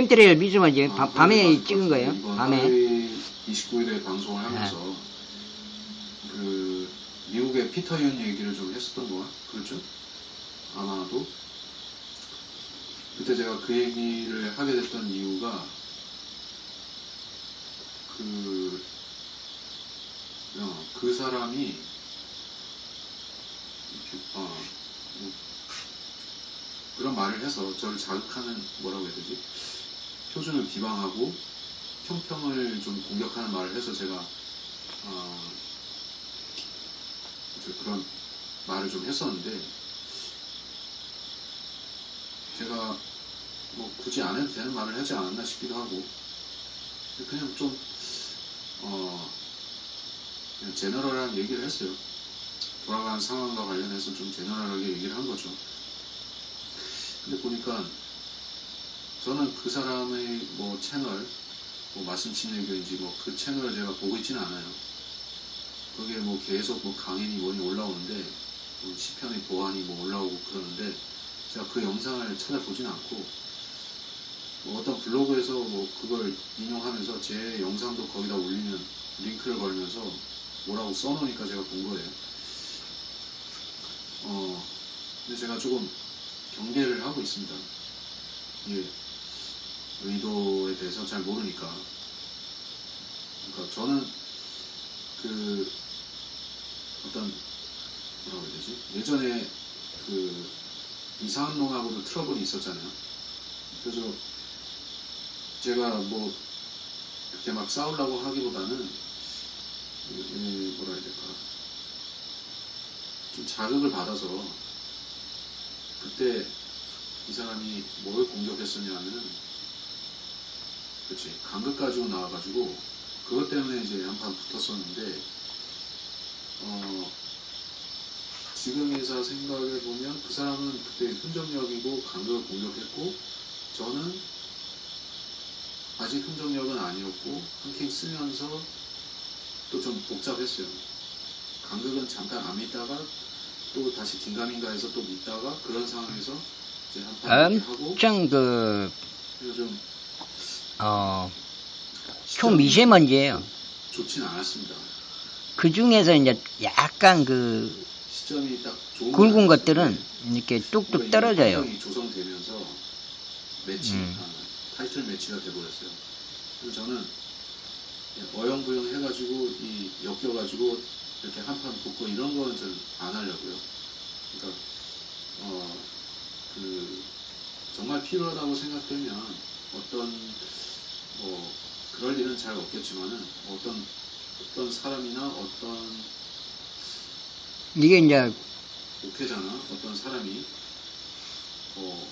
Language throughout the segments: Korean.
캠트레일 미즈먼 이제 아, 밤- 밤에 그러니까 찍은 거예요. 밤에. 8월 29일에 방송을 하면서 네. 그 미국의 피터 현 얘기를 좀 했었던 거야. 그렇죠? 아마도 그때 제가 그 얘기를 하게 됐던 이유가 그, 어, 그 사람이 이렇게, 어, 뭐 그런 말을 해서 저를 자극하는 뭐라고 해야 되지? 표준을 비방하고 평평을 좀 공격하는 말을 해서 제가 어, 그런 말을 좀 했었는데 제가 뭐 굳이 안 해도 되는 말을 하지 않았나 싶기도 하고 그냥 좀 어, 그냥 제너럴한 얘기를 했어요. 돌아가는 상황과 관련해서 좀 제너럴하게 얘기를 한 거죠. 근데 보니까 저는 그 사람의 뭐 채널, 뭐 말씀 친례교인지 뭐 그 채널을 제가 보고 있지는 않아요. 거기에 뭐 계속 뭐 강연이 뭐니 올라오는데 뭐 시편의 보안이 뭐 올라오고 그러는데 제가 그 영상을 찾아보진 않고 뭐 어떤 블로그에서 뭐 그걸 인용하면서 제 영상도 거기다 올리면 링크를 걸면서 뭐라고 써놓으니까 제가 본 거예요. 어, 근데 제가 조금 경계를 하고 있습니다. 예, 의도에 대해서 잘 모르니까. 그러니까 저는 그 어떤 뭐라고 해야 되지? 예전에 그 이상한 놈하고도 트러블이 있었잖아요. 그래서 제가 뭐 그렇게 막 싸우려고 하기보다는 뭐라 해야 될까? 좀 자극을 받아서 그때 이 사람이 뭘 공격했었냐면은 그치 간극 가지고 나와가지고 그것 때문에 이제 한판 붙었었는데 어 지금에서 생각해 보면 그 사람은 그때 흔적력이고 간극을 공격했고 저는 아직 흔적력은 아니었고 한킹 쓰면서 또 좀 복잡했어요. 간극은 잠깐 안 믿다가 또 다시 긴가민가 해서 또 믿다가 그런 상황에서 이제 한판 하고 엄청 그, 좀 어, 초미세먼지예요. 좋진 않았습니다. 그 중에서 이제 약간 그 시점이 딱 좋은 굵은 건 것들은 이렇게 뚝뚝 이 떨어져요. 조성되면서 매치, 음. 아, 타이틀 매치가 돼버렸어요. 그래서 저는 어영부영 해가지고 이 엮여가지고 이렇게 한판 붙고 이런 거는 저는 안 하려고요. 그러니까 어, 그 정말 필요하다고 생각되면 어떤 뭐 그럴 일은 잘 없겠지만은 어떤 어떤 사람이나 어떤 이게 이제 목회자나 어떤 사람이 어,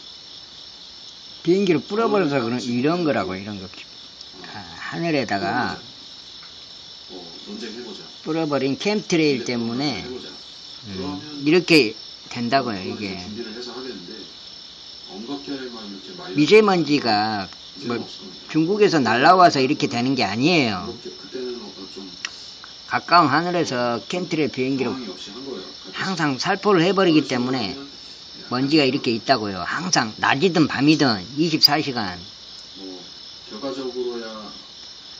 비행기로 뿌려버려서 그런 이런 거라고 이런 거. 아, 하늘에다가 어, 논쟁해보자. 뿌려버린 캠트레일 때문에 해보자. 음, 이렇게 된다고요 이게. 준비를 해서 하겠는데 미세먼지가 뭐. 중국에서 날라와서 이렇게 되는 게 아니에요. 어, 좀 가까운 하늘에서 캠트레일 비행기로. 항상 살포를 해버리기 때문에 먼지가 이렇게 있다고요. 항상 낮이든 밤이든 24시간 뭐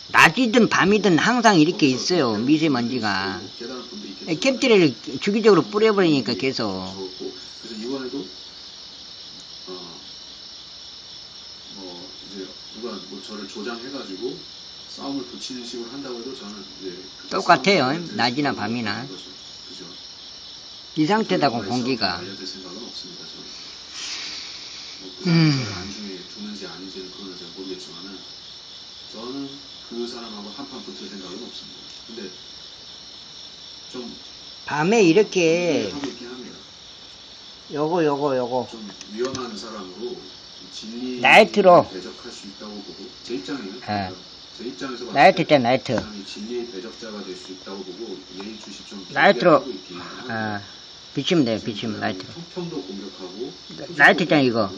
낮이든 밤이든 항상 이렇게 있어요. 미세먼지가. 있겠지만 캠트레일 주기적으로 뿌려버리니까 계속 적었고 그래서 이번에도 어, 뭐 이제 누가 뭐 저를 조장해가지고 싸움을 붙이는 식으로 한다고 해도 저는 이제 그때 똑같아요. 낮이나 밤이나. 그죠? 이 상태다고 공기가. 저는. 뭐그 음. 안중에 두는지 아닌지는 그거는 잘 모르겠지만은 저는 그 사람하고 한판 붙을 생각은 없습니다. 근데 좀 밤에 이렇게. 요거 요거 요거 좀 위험한 사람으로 나이트로. 봤을 나이트 때때 나이트 그 사람이 진리의 대적자가 될수 있다고 보고 예의주시 좀 나이트로. 아 비치면 돼요 비치면 그 나이트 때 이거.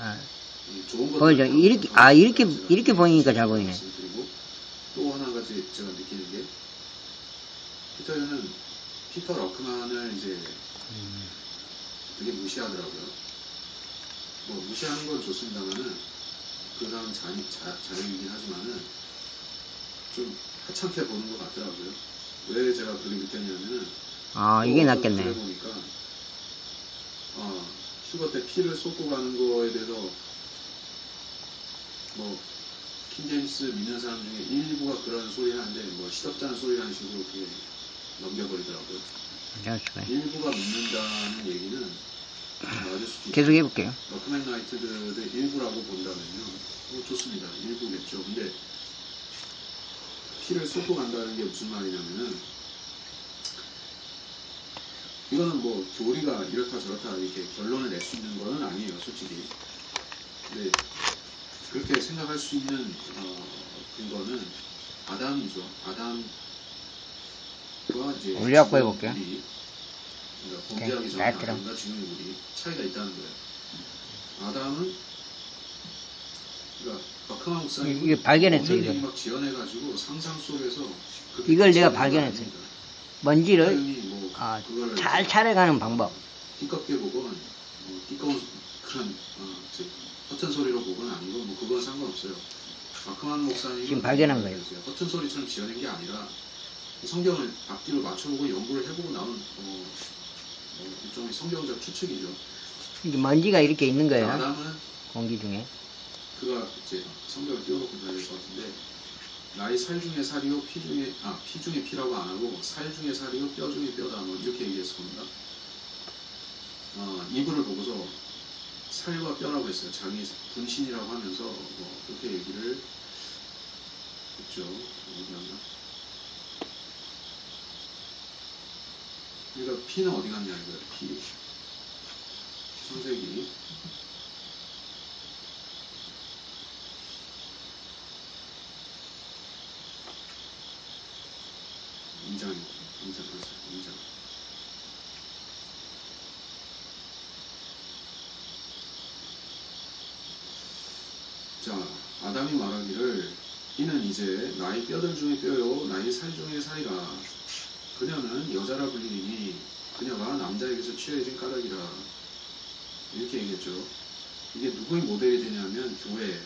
아, 이 좋은 것 보이죠? 이렇게- 아, 이렇게- 이렇게 보이니까 잘 보이네. 또 하나 가지 제가 느끼는 게 피터는 피터 러크만을 이제 음, 되게 무시하더라고요. 뭐 무시하는 건 좋습니다만은 그 사람 자, 자, 자유이긴 하지만은 좀 하찮게 보는 것 같더라고요. 왜 제가 그렇게 느꼈냐면은 아, 이게 또 낫겠네. 보니까 어, 휴가 때 피를 쏟고 가는 거에 대해서 뭐 킹제임스 믿는 사람 중에 일부가 그런 소리 하는데 뭐 시덥잖은 소리 하는 식으로 그렇게 넘겨버리더라고요. 일부가 믿는다는 얘기는 계속 해볼게요. 러크맨 나이트들의 일부라고 본다면요. 뭐 좋습니다. 일부겠죠. 근데 피를 쏟고 간다는 게 무슨 말이냐면은 이거는 뭐 교리가 이렇다 저렇다 이렇게 결론을 낼 수 있는 거는 아니에요. 솔직히. 근데 그렇게 생각할 수 있는 어, 근거는 아담이죠. 아담과 이제 올려갖고 해볼게요. 그러니까 범죄하기 전에. 아담과 지금의 우리 차이가 있다는 거예요. 아담은 그러니까 박흥환 목사님 이게 발견했어. 얘기 막 지어내가지고 상상 속에서 이걸 내가 발견했어요. 먼지를 뭐 아, 잘 차려가는 방법. 띠껍게 보건 뭐 띠꺼운 그런 어, 저, 허튼 소리로 보건 아니고 뭐 그건 상관없어요. 마크만 목사님은 지금 발견한 거예요. 허튼 소리처럼 지어낸 게 아니라 성경을 앞뒤로 맞춰보고 연구를 해보고 나온 일종의 성경적 추측이죠. 이게 먼지가 이렇게 있는 거예요. 아담은 공기 중에. 그가 이제 성경을 띄워놓고 될것 같은데 나의 살 중에 살이요 피 중에 아 피 중에 피라고 안 하고 살 중에 살이요 뼈 중에 뼈다 뭐 이렇게 얘기했을 겁니다. 어, 이불을 보고서 살과 뼈라고 했어요. 자기 분신이라고 하면서 뭐 그렇게 얘기를 했죠. 갔 그러니까 피는 어디 갔냐 이거예요. 피. 창세기 인장 인장맞어인장 자, 아담이 말하기를 이는 이제 나의 뼈들 중에 뼈요 나의 살 중에 살이라 그녀는 여자라 불리니 그녀가 남자에게서 취해진 까닭이라 이렇게 얘기했죠. 이게 누구의 모델이 되냐면 교회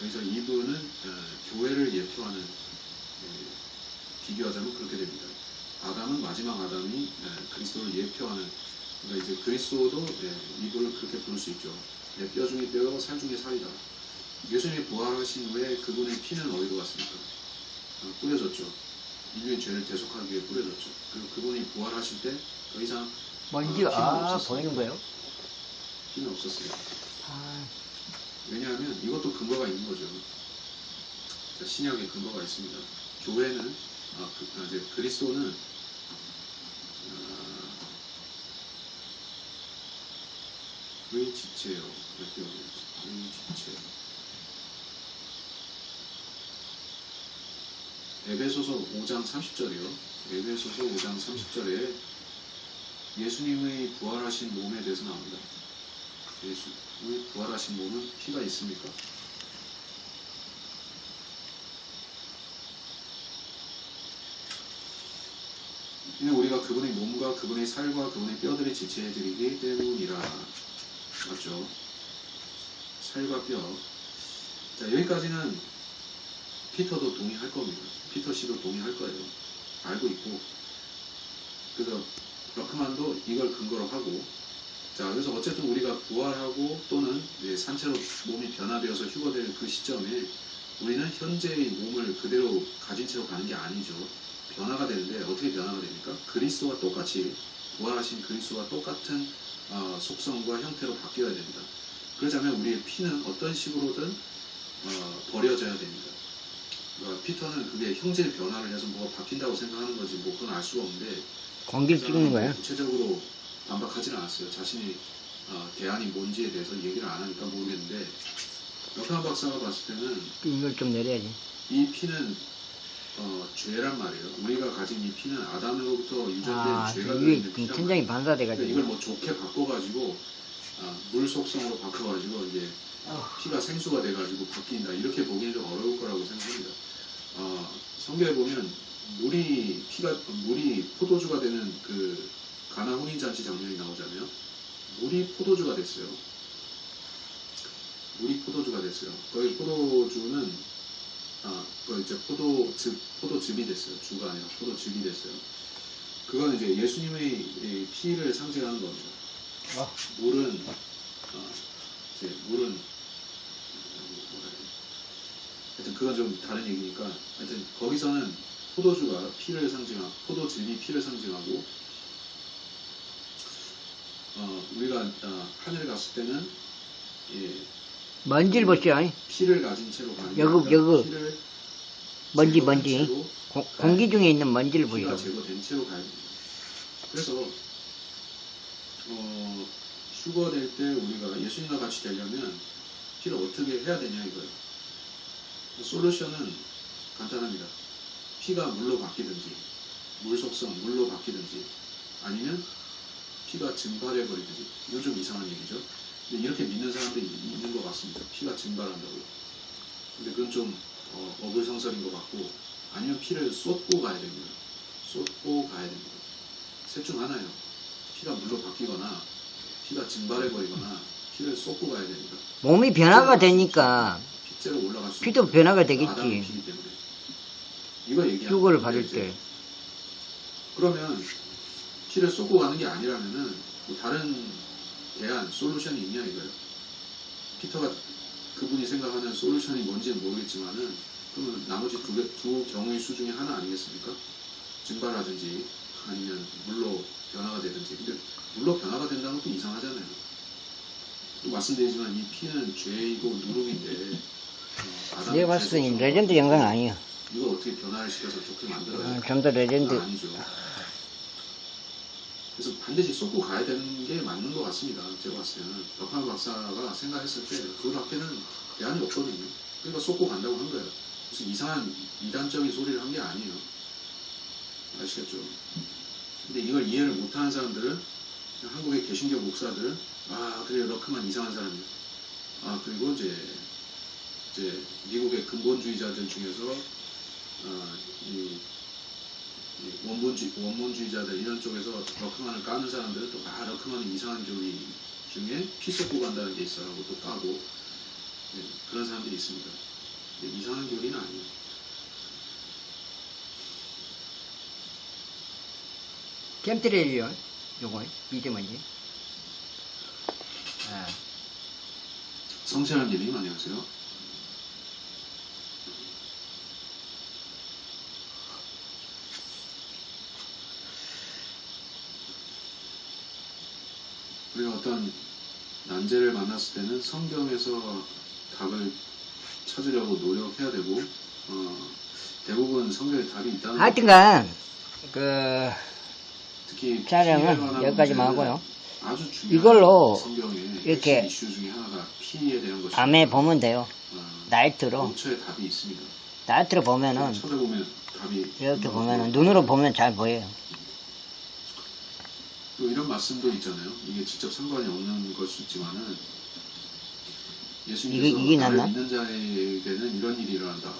그래서 이분은 어, 교회를 예표하는 예, 비교하자면 그렇게 됩니다. 아담은 마지막 아담이 예, 그리스도를 예표하는 그러니까 이제 그리스도도 예, 이분을 그렇게 부를 수 있죠. 예, 뼈 중에 뼈요 살 중에 살이다. 예수님이 부활하신 후에 그분의 피는 어디로 갔습니까? 어, 뿌려졌죠. 인류의 죄를 대속하기 위해 뿌려졌죠. 그리고 그분이 부활하실 때 더 이상 먼지가, 어, 피는 아. 보이는 거예요? 피는 없었어요. 아, 왜냐하면 이것도 근거가 있는 거죠. 자, 신약에 근거가 있습니다. 교회는 아, 그, 아, 이제 그리스도는 아, 의 지체요. 몇 개월 의 지체. 에베소서 5장 30절이요. 에베소서 5장 30절에 예수님의 부활하신 몸에 대해서 나옵니다. 예수의 부활하신 몸은 피가 있습니까? 이는 우리가 그분의 몸과 그분의 살과 그분의 뼈들이 지체해드리기 때문이라 맞죠? 살과 뼈. 자 여기까지는 피터도 동의할 겁니다. 피터 씨도 동의할 거예요. 알고 있고 그래서 러크만도 이걸 근거로 하고 자, 그래서 어쨌든 우리가 부활하고 또는 산채로 몸이 변화되어서 휴거될 그 시점에 우리는 현재의 몸을 그대로 가진 채로 가는 게 아니죠. 변화가 되는데 어떻게 변화가 됩니까? 그리스도와 똑같이 부활하신 그리스도와 똑같은 어, 속성과 형태로 바뀌어야 됩니다. 그러자면 우리의 피는 어떤 식으로든 어, 버려져야 됩니다. 그러니까 피터는 그게 형질 변화를 해서 뭐가 바뀐다고 생각하는 거지 뭐 그건 알 수가 없는데 공기를 그 찍는 거예요? 구체적으로 반박하지는 않았어요. 자신이 어, 대안이 뭔지에 대해서 얘기를 안 하니까 모르겠는데 역한 박사가 봤을 때는 이걸 좀 내려야지. 이 피는 어, 죄란 말이에요. 우리가 가진 이 피는 아담으로부터 유전된 아, 죄가 들어있는 그 피란 천장이 말이에요. 그러니까 반사돼가지고. 이걸 뭐 좋게 바꿔가지고 아, 물 속성으로 바꿔가지고 이제 피가 생수가 돼가지고 바뀐다 이렇게 보기는 좀 어려울 거라고 생각합니다. 어, 성경에 보면 물이 피가 물이 포도주가 되는 그 가나 혼인 잔치 장면이 나오잖아요. 물이 포도주가 됐어요. 물이 포도주가 됐어요. 거기 포도주는 아, 그 이제 포도즙, 포도즙이 됐어요. 주가 아니라 포도즙이 됐어요. 그건 이제 예수님의 이 피를 상징하는 겁니다. 어. 물은 어, 이제 물은. 하여튼 그건 좀 다른 얘기니까 하여튼 거기서는 포도주가 피를 상징하고 포도즙이 피를 상징하고 어, 우리가 어, 하늘에 갔을 때는 예, 먼지를 보시오. 피를 가진 채로 가는 여기. 피를 먼지, 먼지. 고- 공기 중에 있는 먼지를 보시오. 제거된 채로 가야 됩니다. 그래서 어, 휴거될 때 우리가 예수님과 같이 되려면 피를 어떻게 해야 되냐 이거예요. 솔루션은 간단합니다. 피가 물로 바뀌든지 물 속성 물로 바뀌든지 아니면 피가 증발해 버리든지 이건 좀 이상한 얘기죠. 근데 이렇게 믿는 사람들이 있는 것 같습니다. 피가 증발한다고. 근데 그건 좀 어, 어불성설인 것 같고 아니면 피를 쏟고 가야 됩니다. 쏟고 가야 됩니다. 셋 중 하나예요. 피가 물로 바뀌거나 피가 증발해 버리거나 피를 쏟고 가야 됩니다. 몸이 변화가 되니까 핏째로 올라갈 수 피도 있는 변화가 되겠지. 이거 얘기하는 휴거를 받을 때. 그러면 피를 쏟고 가는 게 아니라면은 뭐 다른 대안 솔루션이 있냐 이거예요. 피터가 그분이 생각하는 솔루션이 뭔지는 모르겠지만은 그러면 나머지 두, 개- 두 경우의 수 중에 하나 아니겠습니까? 증발하든지 아니면 물로 변화가 되든지 근데 물로 변화가 된다는 것도 이상하잖아요. 또 말씀드리지만 이 피는 죄이고 누룩인데 내가 봤을 땐 죄에서 레전드 영상 아니에요. 이거 어떻게 변화를 시켜서 좋게 만들어야 좀더 레전드. 그건 아니죠. 그래서 반드시 쏟고 가야 되는 게 맞는 것 같습니다. 제가 봤을 때는 박한 박사가 생각했을 때 그밖에는 대안이 없거든요. 그러니까 쏟고 간다고 한 거예요. 무슨 이상한 이단적인 소리를 한 게 아니에요. 아시겠죠? 근데 이걸 이해를 못하는 사람들은 한국의 개신교 목사들은 아 그래 러크만 이상한 사람이야. 아 그리고 이제 이제 미국의 근본주의자들 중에서 어, 이 이 원본주의, 원본주의자들 이런 쪽에서 러크만을 까는 사람들은 또, 아, 러크만은 이상한 교리 중에 피 쏟고 간다는 게 있어라고 또 까고, 네, 그런 사람들이 있습니다. 이상한 교리는 아니에요. 캠트레일이요. 요거 미세먼지. 아, 성찬환님님 안녕하세요. 우리가 어떤 난제를 만났을 때는 성경에서 답을 찾으려고 노력해야 되고 어, 대부분 성경에 답이 있다는 하여튼간 그 특히 촬영은 여기까지만 하고요. 아주 중요한 이걸로 성경의 이렇게 이슈 중에 하나가 피에 대한 것입니다. 밤에 보면 돼요. 어, 나이트로 근처에 답이 있습니다. 나이트로 보면은 쳐다보면 답이 이렇게 보면은 눈으로 보면 잘 보여요. 또 이런 말씀도 있잖아요. 이게 직접 상관이 없는 걸 수 있지만은 예수님께서 이게- 이게 나를 낫나? 믿는 자에게는 이런 일이 일어난다.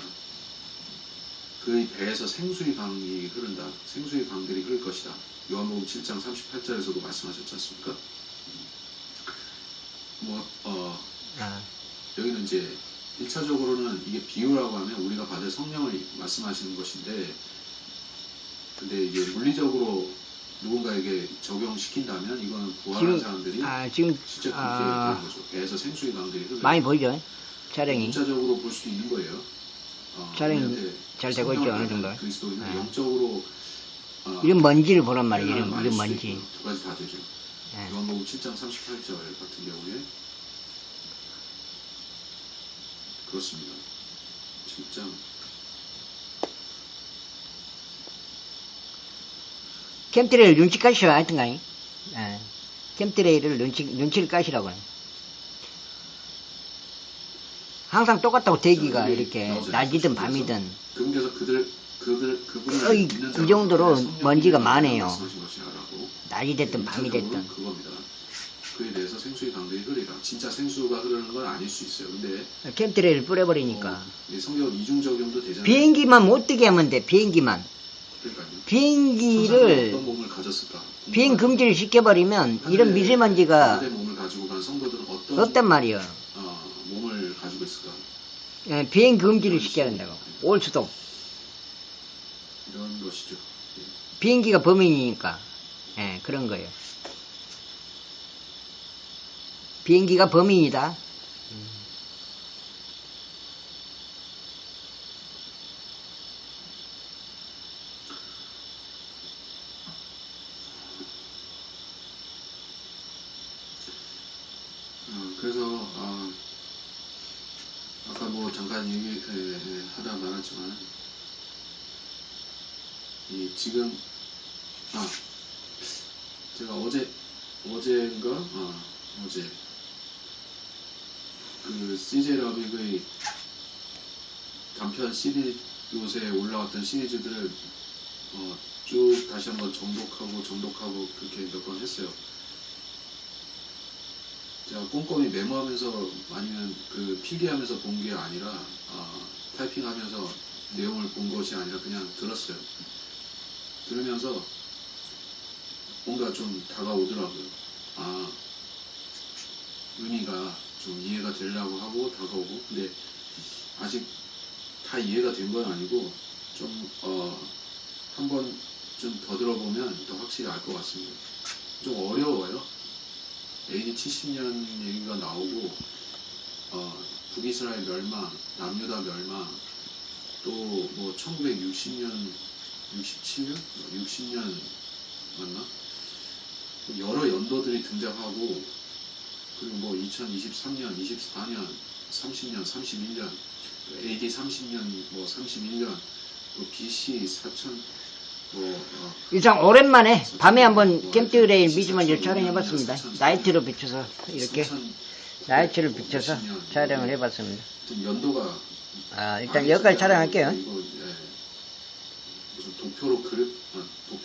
그의 배에서 생수의 강이 흐른다. 생수의 강들이 흐를 것이다. 요한복음 7장 38절에서도 말씀하셨지 않습니까? 뭐, 어, 아, 여기는 이제 1차적으로는 이게 비유라고 하면 우리가 받을 성령을 말씀하시는 것인데 근데 이게 물리적으로 누군가에게 적용시킨다면 이거는 부활한 지금 사람들이 아 지금 실제 그렇게 아, 되는 거죠. 배에서 생수의 강들이 흐르는 많이 보이죠? 촬영이. 1차적으로 볼 수도 있는 거예요. 어, 우리한테 잘 되고 있죠, 어느 정도. 받은 그리스도인은 네. 영적으로 어, 이런 먼지를 보란 말이에요. 이런, 이런 먼지. 두 가지 다 되죠. 예. 요한복음 7장 38절 같은 경우에 그렇습니다. 7장 캠트레일 눈치 까시오 하여튼간에. 예. 캠트레일을 눈치, 눈치를 까시라고요. 항상 똑같다고 대기가 이렇게. 낮이든 밤이든 그들 그들 그분을 거의 믿는 이 자가 정도로 먼지가 많아요. 낮이 됐든 밤이 일차적으로는 됐든. 그겁니다. 그에 대해서 생수의 강들이 흐리라. 진짜 생수가 흐르는 건 아닐 수 있어요. 근데 캠트레일 뿌려버리니까. 어, 이 성경 이중 적용도 되잖아요. 비행기만 못 뜨게 하면 돼, 비행기만. 비행기를? 비행 금지를 시켜버리면 이런 미세먼지가 없단 말이에요. 어, 몸을 가지고 있을까? 예, 비행 금지를 시켜야 된다고. 올 수도. 이런 것이죠. 예. 비행기가 범인이니까. 예, 그런 거예요. 비행기가 범인이다. 어, 그래서 아, 아까 뭐 잠깐 얘기 에, 에, 하다 말았지만 이 지금 아 제가 어제 어제인가 아 어제 그 CJ 러빅의 단편 시리즈 요새 올라왔던 시리즈들을 어, 쭉 다시 한번 정독하고 정독하고 그렇게 몇 번 했어요. 제가 꼼꼼히 메모하면서 아니면 그 필기하면서 본 게 아니라 아, 타이핑하면서 내용을 본 것이 아니라 그냥 들었어요. 들으면서 뭔가 좀 다가오더라고요. 아 의미가 좀 이해가 되려고 하고 다가오고 근데 아직 다 이해가 된 건 아니고 좀 어, 한번 좀 더 들어보면 더 확실히 알 것 같습니다. 좀 어려워요. AD 70년 얘기가 나오고 어, 북이스라엘 멸망, 남유다 멸망, 또 뭐 1960년, 67년, 60년 맞나? 여러 연도들이 등장하고 그리고 뭐 2023년, 24년, 30년, 31년, AD 30년, 뭐 31년, 또 BC 4000, 뭐 어, 일단 오랜만에 밤에 한번 캠트레일 미즈먼지를 촬영해봤습니다. 나이트로 비춰서 이렇게 4000, 나이트를 비춰서 촬영을 해봤습니다. 아, 일단 여기까지 촬영할게요. 예, 도표로 그릇, 아, 도표